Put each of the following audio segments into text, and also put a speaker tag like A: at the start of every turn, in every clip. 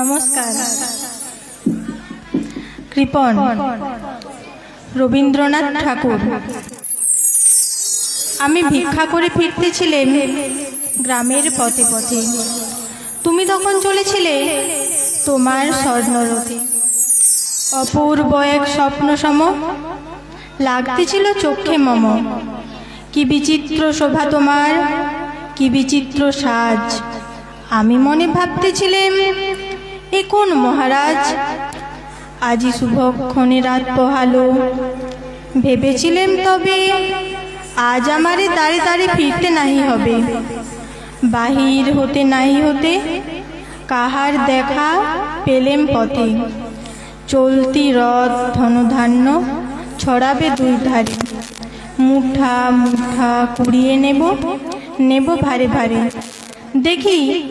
A: নমস্কার। কৃপন, রবীন্দ্রনাথ ঠাকুর। আমি ভিক্ষা করে ফিরতেছিলেন গ্রামের পথে পথে। তুমি তখন চলেছিলে তোমার স্বর্ণরথে। অপূর্ব এক স্বপ্ন সম, লাগতেছিল চোখে মম। কি বিচিত্র শোভা তোমার, কি বিচিত্র সাজ। আমি মনে ভাবতেছিলাম এ কোন মহারাজ। আজি শুভক্ষণে রাত পোহালো ভেবেছিলেন তবে আজ আমারে তারে তারে ফিরতে নাহি হবে। বাহির হতে নাহি হতে কাহার দেখা পেলেম পথে। চলতি রথ ধনধান্য ছড়াবে দুই ধারে। মুঠা মুঠা কুড়িয়ে নেব নেব ভারে ভারে। দেখি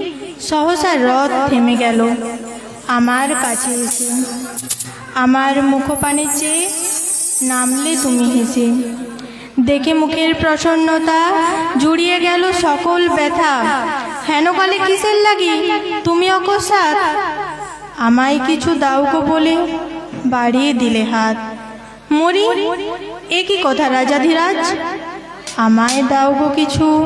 A: সহসা রথ থেমে গেল। আমার কাছে এসে, আমার মুখপানে চেয়ে নামলে তুমি হেসে। দেখে মুখের প্রসন্নতা জুড়িয়ে গেল সকল ব্যথা। হেন হেনকালে কিসের লাগি? তুমি অকস্মাৎ আমায় কিছু গো বলে বাড়িয়ে দিলে হাত। মরি, এ কি কথা রাজাধিরাজ? আমায় দাও গো কিছু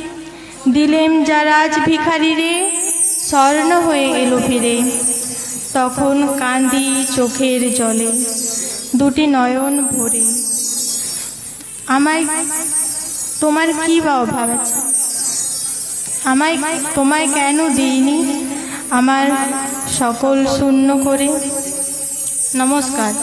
A: দিলেম যারাজ ভিখারি রে, স্বর্ণ হয়ে এলো ফিরে। তখন কান্দি চোখের জলে, দুটি নয়ন ভরে। আমায় তোমার কি বা অভাব আছে? আমায় তোমায় কেন দিইনি? আমার সকল শূন্য করে। নমস্কার।